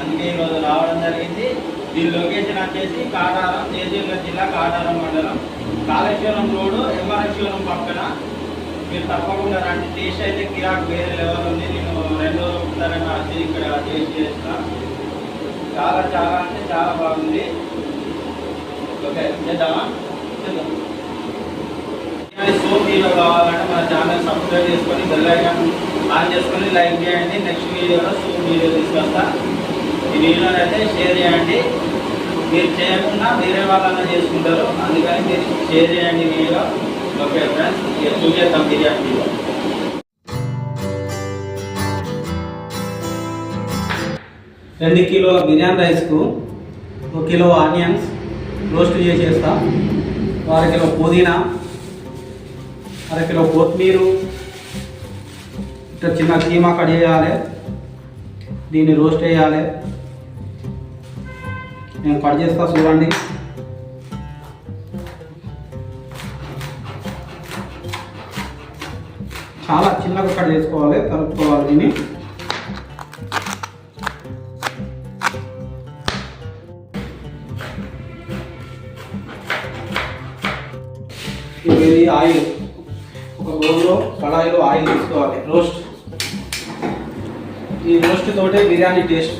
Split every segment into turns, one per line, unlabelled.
అందుకే ఈరోజు రావడం జరిగింది. దీని లొకేషన్ వచ్చేసి కాటారం జయజీర్ల జిల్లా కాటారం మండలం. కాళేశ్వరం రోడ్డు ఎంఆర్ఎస్వరం పక్కన. మీరు తప్పకుండా రండి. టేస్ట్ అయితే కిరాక్ వేరే లెవెల్ ఉంది. నేను రెండు రోజులు వచ్చి ఇక్కడ టేస్ట్ చేసిన చాలా చాలా అంటే చాలా బాగుంది. ఓకే చేద్దామా? చేద్దాం. సోప్ వీడియో కావాలంటే మన ఛానల్ సబ్స్క్రైబ్ చేసుకొని బెల్ ఐకాన్ ఆన్ చేసుకొని లైక్ చేయండి. నెక్స్ట్ వీడియోలో సోప్ వీడియో తీసుకొస్తా. ఈ అయితే షేర్ చేయండి. మీరు చేయకుండా వేరే వాళ్ళన్నా చేసుకుంటారు. అందుకని మీరు షేర్ చేయండి మీలో ఓకే ఫ్రెండ్స్ ఇక చూసేద్దాం బిర్యానీ రెండు కిలోల బిర్యానీ రైస్కు ఒక కిలో ఆనియన్స్ రోస్ట్ చేసేస్తాం. అర కిలో పుదీనా అర కిలో కొత్తిమీర ఇట్లా చిన్న కీమా కట్ చేయాలి. దీన్ని రోస్ట్ చేయాలి. నేను కట్ చేస్తా చూడండి. చాలా చిన్నగా కట్ చేసుకోవాలి కలుపుకోవాలి దీన్ని. ఇది ఆయిల్. ఒక బౌల్లో కడాయిలో ఆయిల్ తీసుకోవాలి రోస్ట్. ఈ రోస్ట్ తోటే బిర్యానీ టేస్ట్.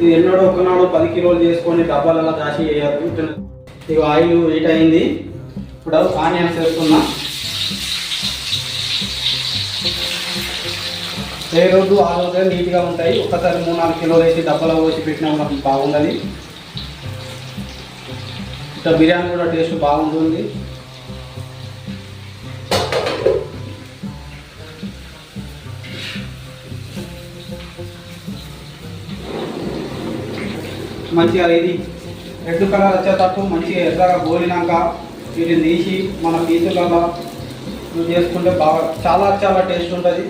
ఇది ఎన్నడో ఒకనాడు పది కిలోలు చేసుకొని డబ్బాలలో దాచి వేయాలి ఇక ఆయిల్ హీట్ అయింది. ఇప్పుడు ఆనియన్స్ వేస్తున్నా ఏ రోజు ఆ రోజు నీట్గా ఉంటాయి. ఒక్కసారి మూడు నాలుగు కిలోలు వేసి డబ్బాలో పోసి పెట్టినా మనకు బాగుండదు. ఇట్లా బిర్యానీ కూడా టేస్ట్ బాగుంటుంది. మంచిగా ఇది రెడ్ కలర్ వచ్చేటట్టు మంచిగా ఎర్రగా గోలినాక వీటిని తీసి మన పీసులలో చేసుకుంటే బాగా చాలా చాలా టేస్ట్ ఉంటుంది.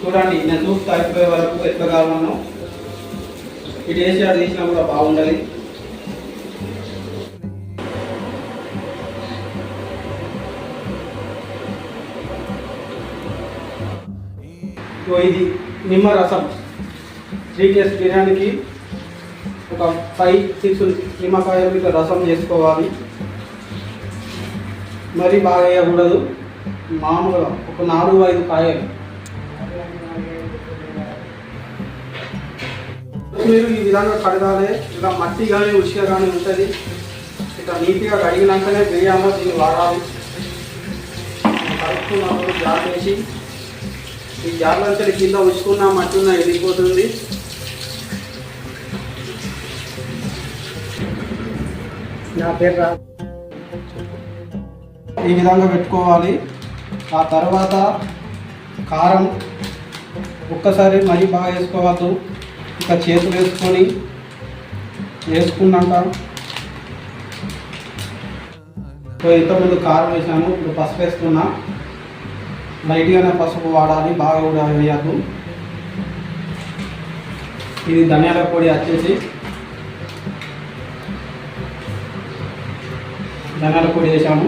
చూడండి నేను చూస్తూ అయిపోయే వరకు ఎట్లా కావాలను. ఇటు వేసి అది తీసినా కూడా బాగుండాలి ఇది నిమ్మరసం త్రీ కేస్ బిర్యానీకి ఒక ఫైవ్ సిక్స్ నిమ్మకాయలు ఇట్లా రసం చేసుకోవాలి. మరీ బాగా వేయకూడదు. మామూలుగా ఒక నాలుగు ఐదు కాయలు. మీరు ఈ విధంగా కడగాలి. ఇలా మట్టి కానీ ఉచిగా కానీ ఉంటుంది. ఇట్లా నీట్గా కడిగినాకనే బిర్యానీలో దీన్ని వాడాలి. కలుపుకున్నప్పుడు జార్ వేసి ఈ జార్లంతా కింద ఉంచుకున్న మట్టి ఉన్న వెళ్ళిపోతుంది నా పేరు రా. ఈ విధంగా పెట్టుకోవాలి. ఆ తర్వాత కారం ఒక్కసారి మరీ బాగా వేసుకోవద్దు. ఇక చేతులు వేసుకొని వేసుకున్నాక ఇంతకుముందు కారం వేసాను ఇప్పుడు పసుపు వేస్తున్నా. లైట్గానే పసుపు వాడాలి బాగా కూడా వేయద్దు ఇది ధనియాల పొడి వచ్చేసి ధనియాల పొడి వేసాము.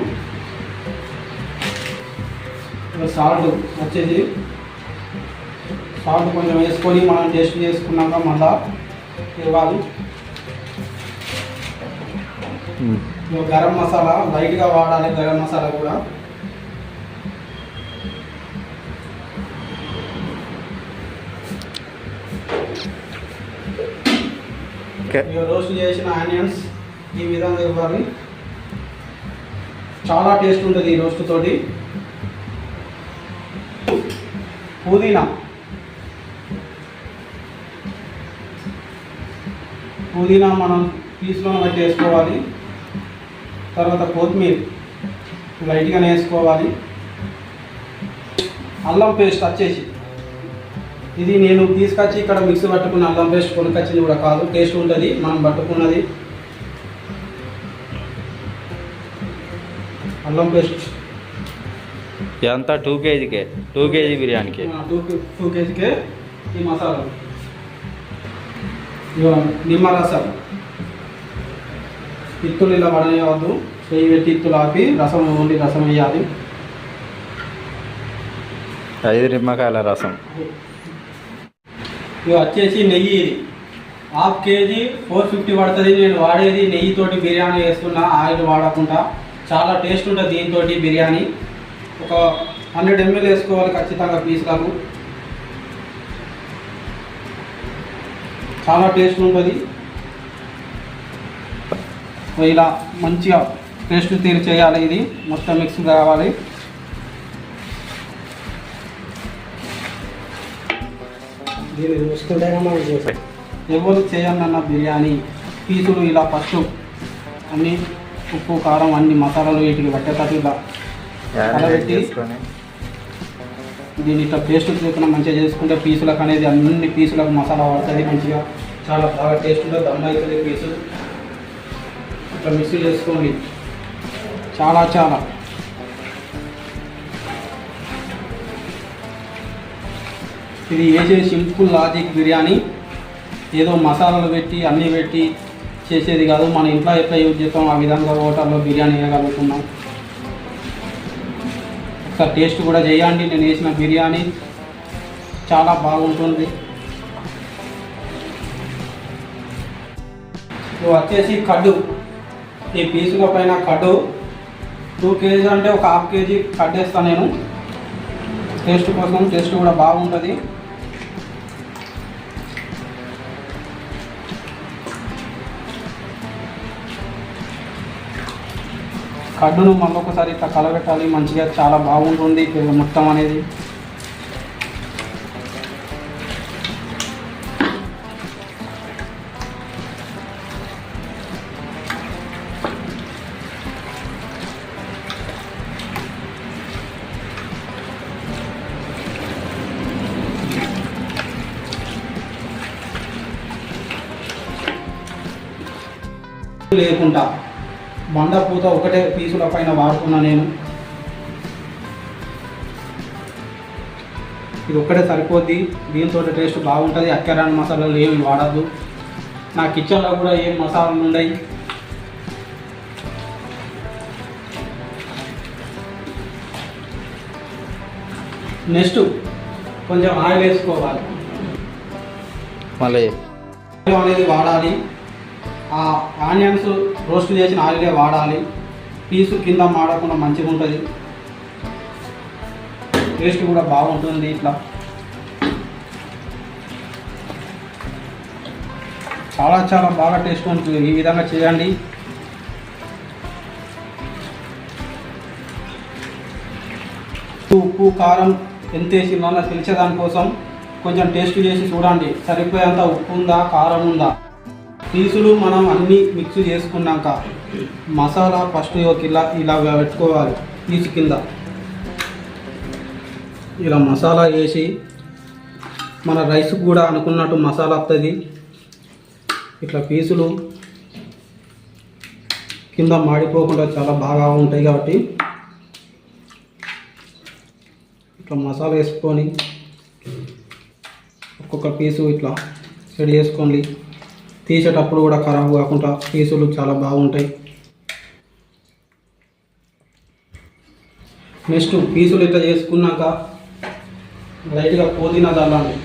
సాల్ట్ వచ్చేసి సాల్ట్ కొంచెం వేసుకొని మనం టేస్ట్ చేసుకున్నాక మళ్ళా ఇవ్వాలి. గరం మసాలా లైట్గా వాడాలి గరం మసాలా కూడా. రోస్ట్ చేసిన ఆనియన్స్ ఈ విధంగా ఇవ్వాలి. చాలా టేస్ట్ ఉంటుంది ఈ రోస్ట్ తోటి. పుదీనా. పుదీనా మనం పీస్లోనే బట్టి వేసుకోవాలి తర్వాత కొత్తిమీర లైట్గానే వేసుకోవాలి. అల్లం పేస్ట్ వచ్చేసి. ఇది నేను తీసుకొచ్చి ఇక్కడ మిక్సీ పట్టుకున్న అల్లం పేస్ట్ కొనుకొచ్చింది కూడా కాదు. టేస్ట్ ఉంటుంది మనం పట్టుకున్నది. అల్లం పేస్ట్.
ఇదంతా టూ కేజీకే టూ కేజీ బిర్యానీకి.
టూ కేజీకే ఈ మసాలా. నిమ్మరసం ఇత్తులు ఇలా పడనివ్వద్దు చేయి పెట్టి ఇత్తులు ఆపి రసం ఓన్లీ రసం వేయాలి.
ఐదు నిమ్మకాయల రసం.
ఇవి వచ్చేసి నెయ్యి ఇది. హాఫ్ కేజీ ఫోర్ ఫిఫ్టీ పడుతుంది. నేను వాడేది నెయ్యితోటి బిర్యానీ వేస్తున్నా ఆయిల్ వాడకుండా. చాలా టేస్ట్ ఉంటుంది దీంతో బిర్యానీ. ఒక హండ్రెడ్ ఎంఎల్ వేసుకోవాలి ఖచ్చితంగా పీసులకు చాలా టేస్ట్ ఉంటుంది. ఇలా మంచిగా టేస్ట్ తీరు చేయాలి ఇది. మొత్తం మిక్స్ కావాలి. ఎవరు చేయన్న బిర్యానీ. పీసులు ఇలా ఫస్ట్ అన్ని ఉప్పు కారం అన్ని మసాలాలు వీటికి పట్టేటట్టు ఇలా కలబెట్టి దీన్ని ఇట్లా పేస్ట్ లేకుండా మంచిగా చేసుకుంటే పీసులకు అనేది అన్ని పీసులకు మసాలా పడుతుంది మంచిగా. చాలా బాగా టేస్ట్ ఉంటుంది దమ్ అవుతుంది పీసు. ఇట్లా మిక్స్ చేసుకోండి. చాలా చాలా. ఇది వేసే సింపుల్ లాజిక్ బిర్యానీ. ఏదో మసాలాలు పెట్టి అన్నీ పెట్టి చేసేది కాదు. మన ఇంట్లో ఎట్లా యూజ్ చేస్తాం? ఆ విధంగా హోటల్లో బిర్యానీ వేయగలుగుతున్నాం ఒకసారి టేస్ట్ కూడా చేయండి. నేను వేసిన బిర్యానీ చాలా బాగుంటుంది. ఇది వచ్చేసి కడ్డు. ఈ పీసుల పైన కడ్డు. టూ కేజీ అంటే ఒక హాఫ్ కేజీ కడ్డేస్తాను నేను. టేస్ట్ కోసం టేస్ట్ కూడా బాగుంటుంది. కడ్డును మళ్ళీ ఒకసారి ఇట్లా కలబెట్టాలి. మంచిగా చాలా బాగుంటుంది. మొత్తం అనేది. లేకుండా బండ పూత ఒకటే పీసుల పైన వాడుతున్నా నేను. ఇది ఒక్కటే సరిపోద్ది. దీంతో టేస్ట్ బాగుంటుంది. అక్కరాని మసాలాలు ఏమి వాడద్దు. నా కిచెన్లో కూడా ఏం మసాలాలు ఉన్నాయి నెక్స్ట్ కొంచెం ఆయిల్ వేసుకోవాలి.
మళ్ళీ.
అనేది వాడాలి. ఆ ఆనియన్స్ రోస్ట్ చేసిన ఆయిలే వాడాలి. పీసు కింద మాడకుండా మంచిగా ఉంటుంది. టేస్ట్ కూడా బాగుంటుంది ఇట్లా. చాలా చాలా బాగా టేస్ట్ ఉంటుంది. ఈ విధంగా చేయండి. ఉప్పు, కారం ఎంత వేసిందో తెలిసేదానికోసం తెలిసే దానికోసం కొంచెం టేస్ట్ చేసి చూడండి. సరిపోయేంత ఉప్పు ఉందా కారం ఉందా? పీసులు మనం అన్నీ మిక్స్ చేసుకున్నాక మసాలా ఫస్ట్ ఒక ఇలా ఇలా పెట్టుకోవాలి పీసు కింద. ఇలా మసాలా వేసి మన రైస్ కూడా అనుకున్నట్టు మసాలా వస్తుంది ఇట్లా పీసులు కింద మాడిపోకుండా చాలా బాగా ఉంటాయి కాబట్టి ఇట్లా మసాలా వేసుకొని ఒక్కొక్క పీసు ఇట్లా సెట్ చేసుకోండి. తీసేటప్పుడు కూడా ఖరాబ్ కాకుండా పీసులు చాలా బాగుంటాయి. నెక్స్ట్ పీసులు ఇట్లా చేసుకున్నాక లైట్గా పుదీనా చల్లండి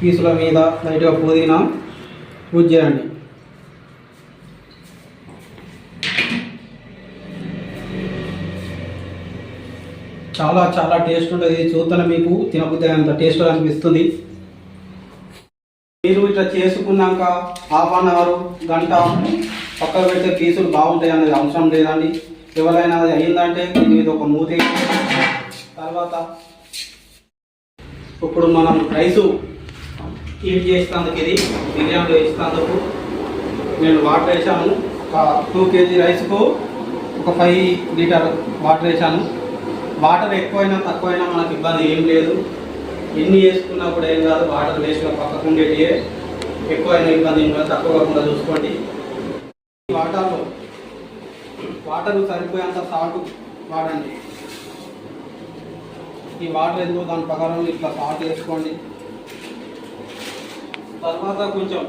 పీసుల మీద లైట్గా పుదీనా పూజ చేయండి చాలా చాలా టేస్ట్ ఉంటుంది. చూస్తేనే మీకు తినబుద్ధి అంత టేస్ట్ అనిపిస్తుంది. మీరు ఇట్లా చేసుకున్నాక హాఫ్ అన్ అవర్ గంట పక్కకు పెడితే పీసులు బాగుంటాయి అనేది అవసరం లేదండి. ఎవరైనా అది అయిందంటే ఇది ఒక మూతి. తర్వాత ఇప్పుడు మనం రైస్ హీట్ చేసినందుకు ఇది బిర్యానీలో ఇస్తున్నందుకు నేను వాటర్ వేసాను. ఒక టూ కేజీ రైస్కు ఒక ఫైవ్ లీటర్ వాటర్ వేసాను. వాటర్ ఎక్కువైనా తక్కువైనా మనకు ఇబ్బంది ఏం లేదు. ఎన్ని వేసుకున్నా కూడా ఏం కాదు వాటర్ వేసిన పక్కకు ఉండేటి ఎక్కువైనా ఇబ్బంది తక్కువ కాకుండా చూసుకోండి. ఈ వాటర్లో వాటర్ సరిపోయేంత సాల్ట్ వాడండి. ఈ వాటర్ ఎందుకు దాని ప్రకారం ఇట్లా సాల్ట్ వేసుకోండి. తర్వాత కొంచెం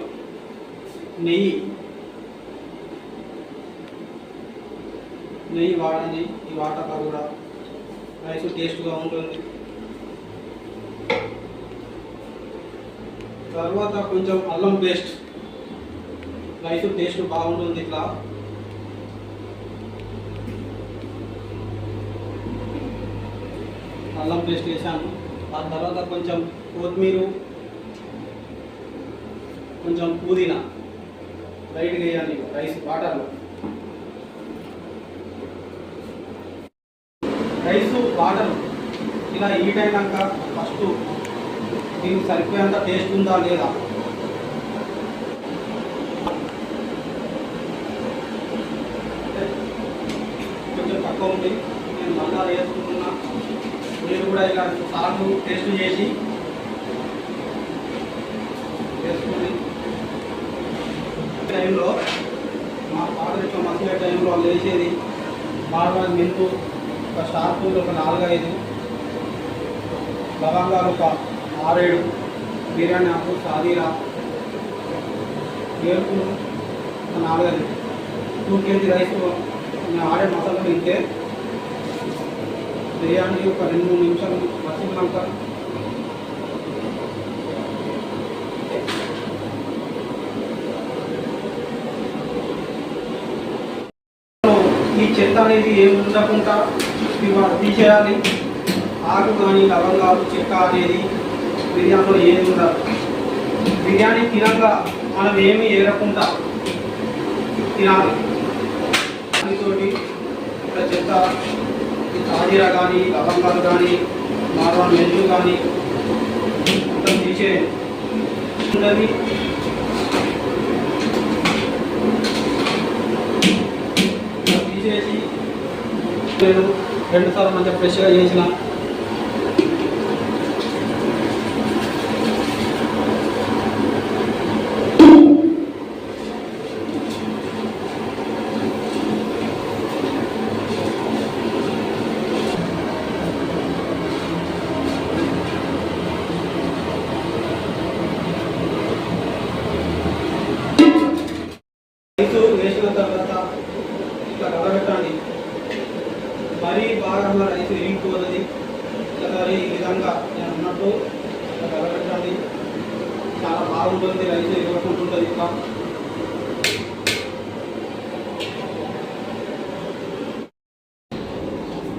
నెయ్యి. నెయ్యి వాడండి ఈ వాటర్లో కూడా. రైస్ టేస్ట్గా ఉంటుంది. తర్వాత కొంచెం అల్లం పేస్ట్. రైస్ టేస్ట్ బాగుంటుంది ఇట్లా. అల్లం పేస్ట్ వేసాను. ఆ తర్వాత కొంచెం కొత్తిమీర కొంచెం పుదీనా. లైట్గా వేయాలి రైస్ వాటర్లో రైస్ వాటర్ ఇలా హీట్ అయినాక ఫస్ట్ దీనికి సరిపోయేంత టేస్ట్ ఉందా లేదా? కొంచెం తక్కువ ఉంది. నేను మళ్ళా వేసుకుంటున్నా. మీరు కూడా ఇలా సార్లు టేస్ట్ చేసి వేసుకుని టైంలో మా ఫాదర్ ఇట్లా మసలే టైంలో లేచేది వేసేది బాగా మెంతు ఒక షార్పు ఒక నాలుగైదు లవంగాలు ఒక ఆరేడు. బిర్యానీ ఆకు సాదీరా ఏర్పులు నాలుగైదు. టూ కేజీ రైస్ నేను ఆడే మసాలా తింటే బిర్యానీ ఒక రెండు మూడు నిమిషాలు మసిలినాక ఈ చెత్త అనేది ఏమి ఉండకుండా తీసేయాలి. ఆకు కానీ లవంగాలు చెక్క అనేది బిర్యానీలో ఏమి ఉండదు బిర్యానీ తినగా మనం ఏమి ఏరకుండా తినాలి. దానితోటి ఇక్కడ చెత్త తాజీరా కానీ లవంగాలు కానీ మార్వాన్ మెంతు కానీ మొత్తం తీసే ఉంటుంది తీసేసి నేను రెండుసార్లు మంచిగా ఫ్రెష్గా చేసిన రైస్ వేసిన తర్వాత ఇట్లా కలబెట్టండి మరీ బాగా రైస్ ఇరిగిపోతుంది ఇట్లా మరి ఈ విధంగా నేను అన్నట్టు ఇట్లా కలబెట్టండి చాలా బాగుంటుంది రైస్ ఇరగకుంటుంటుంది ఇట్లా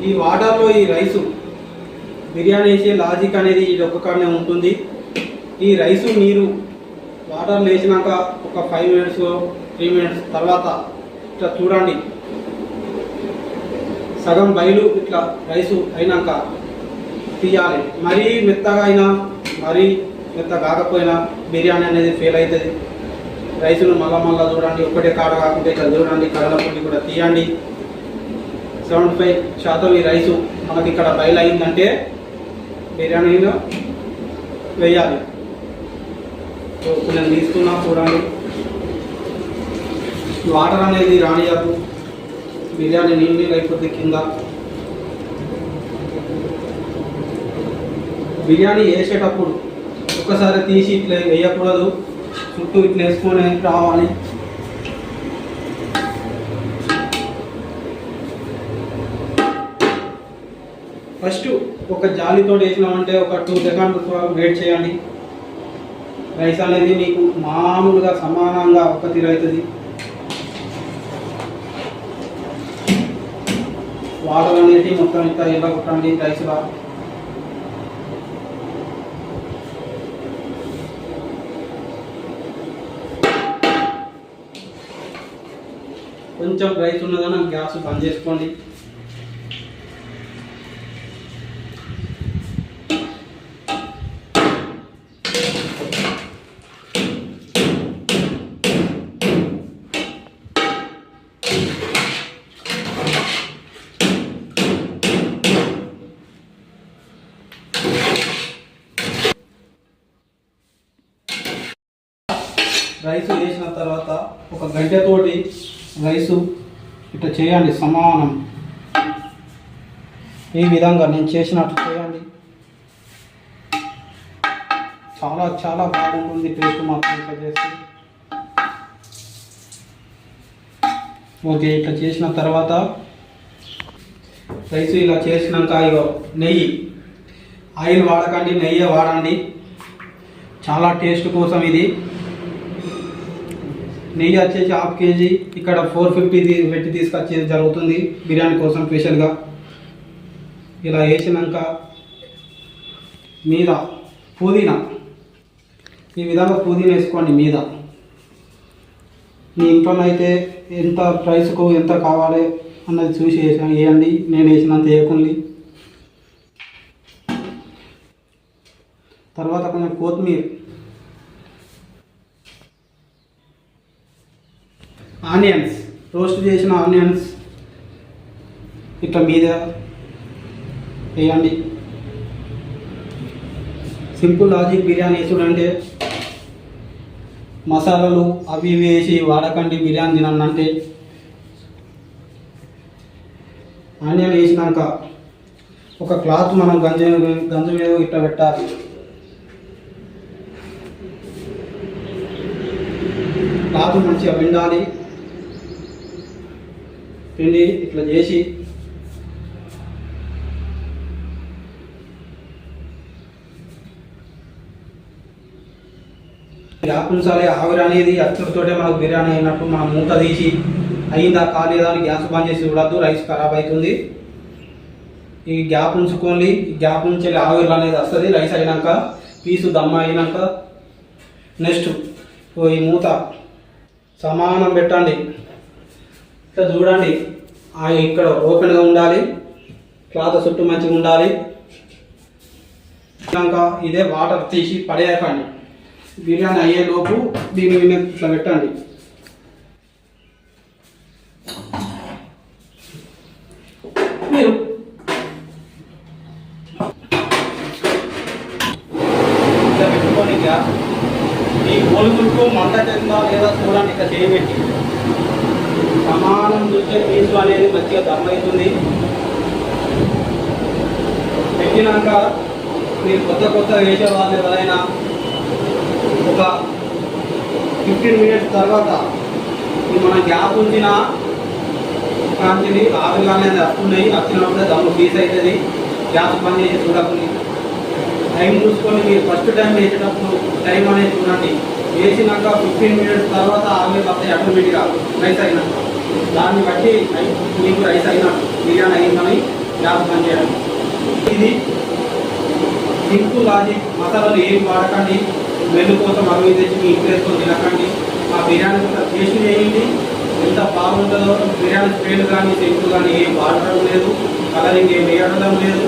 ఈ వాటర్లో ఈ రైసు. బిర్యానీ వేసే లాజిక్ అనేది ఇది ఒక్క కాడనే ఉంటుంది. ఈ రైసు మీరు వాటర్ వేసినాక ఒక ఫైవ్ మినిట్స్ త్రీ మినిట్స్ తర్వాత ఇట్లా చూడండి. సగం బయలు ఇట్లా రైసు అయినాక తీయాలి. మరీ మెత్తగా అయినా మరీ మెత్త కాకపోయినా బిర్యానీ అనేది ఫెయిల్ అవుతుంది. రైసును మళ్ళా మళ్ళా చూడండి ఒకటే కాడ కాకుండా ఇట్లా చూడండి కడల పొడి కూడా తీయండి. సెవెంటీ ఫైవ్ శాతం ఈ రైసు మనకి ఇక్కడ బయలు అయిందంటే బిర్యానీలో వేయాలి. నేను తీసుకున్నా చూడండి వాటర్ అనేది రానియదు బిర్యానీ నీళ్ళు నీళ్ళు కింద. బిర్యానీ వేసేటప్పుడు ఒక్కసారి తీసి ఇట్లా వేయకూడదు. చుట్టూ ఇట్లా వేసుకొని రావాలి. ఫస్ట్ ఒక జాలితో వేసినామంటే ఒక టూ సెకండ్స్ వెయిట్ చేయండి. రైస్ అనేది మీకు మామూలుగా సమానంగా ఒక తీరు అవుతుంది. వాటర్ అనేది మొత్తం ఇంత ఇలా కొట్టండి రైస్లా కొంచెం రైస్ ఉన్నదన్న గ్యాస్ బంద్ చేసుకోండి రైస్ వేసిన తర్వాత ఒక గంటతోటి రైసు ఇట్లా చేయండి సమానం. ఈ విధంగా నేను చేసినట్టు చేయండి. చాలా చాలా బాగుంటుంది టేస్ట్ మాత్రం ఇట్లా చేస్తే. ఓకే ఇట్లా చేసిన తర్వాత రైస్ ఇలా చేసినాక ఇగో నెయ్యి. ఆయిల్ వాడకండి నెయ్యి వాడండి. చాలా టేస్ట్ కోసం ఇది. నెయ్యి వచ్చేసి హాఫ్ కేజీ ఇక్కడ ఫోర్ ఫిఫ్టీ పెట్టి తీసుకొచ్చేది జరుగుతుంది బిర్యానీ కోసం స్పెషల్గా. ఇలా వేసినాక మీద పుదీనా. ఈ విధంగా పుదీనా వేసుకోండి మీద. మీ ఇంట్లో అయితే ఎంత ప్రైస్కు ఎంత కావాలి అన్నది చూసి వేసా వేయండి. నేను వేసినంత వేయకుండా. తర్వాత కొంచెం కొత్తిమీర. ఆనియన్స్. రోస్ట్ చేసిన ఆనియన్స్. ఇట్లా మీద వేయండి. సింపుల్ లాజిక్ బిర్యానీ చూడండి. మసాలాలు అవి ఇవి వేసి వాడకండి బిర్యానీ తినండి అంటే. ఆనియన్ వేసినాక ఒక క్లాత్ మనం గంజ గంజ మీద ఇట్లా పెట్టాలి. క్లాత్ మంచిగా పిండాలి. పిండి ఇట్లా చేసి ఉంచాలి ఆవిరి అనేది అచ్చుడితోటే మనకు బిర్యానీ అయినట్టు మనం మూత తీసి అయిందా కాలేదా అని గ్యాస్ బంద్ చేసి చూడద్దు రైస్ ఖరాబ్ అవుతుంది. ఈ గ్యాప్ ఉంచుకోండి. ఈ గ్యాప్ నుంచి ఆవిరి అనేది వస్తుంది రైస్ అయినాక పీసు దమ్మ అయినాక నెక్స్ట్ ఓ ఈ మూత సమానం పెట్టండి. ఇక్కడ చూడండి. ఆ ఇక్కడ ఓపెన్గా ఉండాలి. క్లాత్ చుట్టూ మంచిగా ఉండాలి. ఇంకా ఇదే వాటర్ తీసి పడేయకండి. బిర్యానీ అయ్యేలోపు దీని మీద ఇట్లా పెట్టండి. మీరు ఇట్లా పెట్టుకొని ఇక ఈ గోలు మంట చెందా లేదా చూడండి ఇట్లా చేయబెట్టి సమానం చూస్తే పీసు అనేది మంచిగా దమ్ అవుతుంది పెట్టినాక మీరు కొత్త కొత్త వేసే వాళ్ళు ఎవరైనా ఒక ఫిఫ్టీన్ మినిట్స్ తర్వాత మన గ్యాప్ ఉంచిన కాంతిని ఆవిరిగానే వస్తున్నాయి. వచ్చినప్పుడే దమ్ము పీస్ అవుతుంది. గ్యాస్ పని చేసి చూడకుండా. టైం చూసుకొని మీరు ఫస్ట్ టైం వేసేటప్పుడు టైం అనేది చూడండి. వేసినాక ఫిఫ్టీన్ మినిట్స్ తర్వాత ఆవిరి వస్తాయి ఆటోమేటిక్గా. రైస్ అయినాక. దాన్ని బట్టి మీకు రైస్ అయినట్టు బిర్యానీ అయిందని జ్ఞాపకం బంద్ ఇది సింపుల్ లాది మసాలాలు ఏం వాడకండి మెల్లు కోసం అవి తెచ్చి మీ ఇంట్లో తినకండి. ఆ బిర్యానీ కూడా టేస్ట్ చేయండి. ఎంత బాగుంటుందో బిర్యానీ స్ప్రేలు కానీ సెంట్లు కానీ ఏం వాడటం లేదు కలరింగ్ ఏం వేయడం లేదు.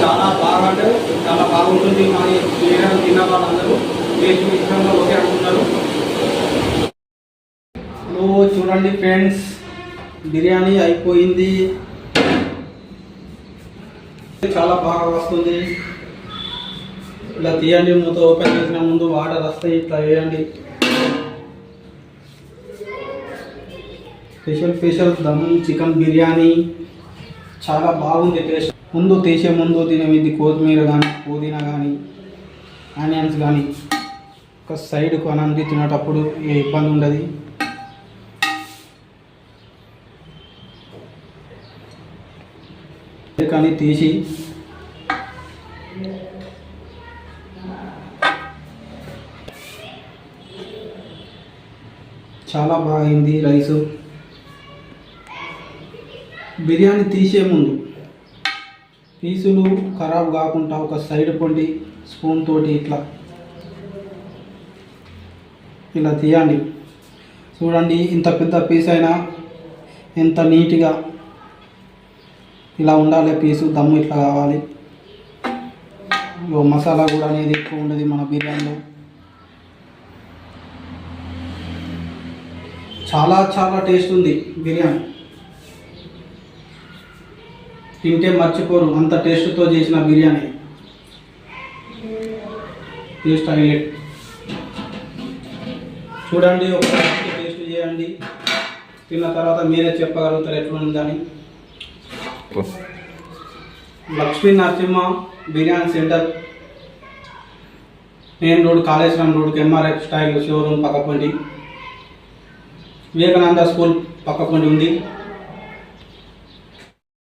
చాలా బాగా అంటే చాలా బాగుంటుంది. కానీ బిర్యానీ తిన్న వాళ్ళందరూ టేస్ట్ విషయంలో ఓకే అంటున్నారు చూడండి ఫ్రెండ్స్. బిర్యానీ అయిపోయింది. చాలా బాగా వస్తుంది. ఇలా తీయండి మూత ఓపెన్ చేసిన ముందు వాటర్ వస్తాయి ఇట్లా వేయండి. Special special dum chicken biryani. చాలా బాగుంది టేస్ట్. ముందు తీసే ముందు దీని కొత్తిమీర కానీ పుదీనా కానీ ఆనియన్స్ కానీ ఒక సైడ్ అనంది తినేటప్పుడు ఏ ఇబ్బంది ఉండదు. కానీ తీసి చాలా బాగైంది రైసు. బిర్యానీ తీసే ముందు పీసులు ఖరాబ్ కాకుండా ఒక సైడ్ పొండి స్పూన్ తోటి ఇట్లా ఇలా తీయండి. చూడండి ఇంత పెద్ద పీస్ అయినా ఎంత నీట్గా ఇలా ఉండాలి పీసు దమ్ము ఇట్లా కావాలి. మసాలా కూడా అనేది ఎక్కువ ఉండదు మన బిర్యానీలో. చాలా చాలా టేస్ట్ ఉంది బిర్యానీ. తింటే మర్చిపోరు అంత టేస్ట్తో చేసిన బిర్యానీ. టేస్ట్ హైలైట్ చూడండి ఒక టేస్ట్ చేయండి. తిన్న తర్వాత మీరే చెప్పగలుగుతారు ఎట్లుందని. Lakshmi Narasimha biryani centre. Main road Kaleshwaram road MRF style showroom పక్కపండి Vivekananda school పక్కపండి ఉంది.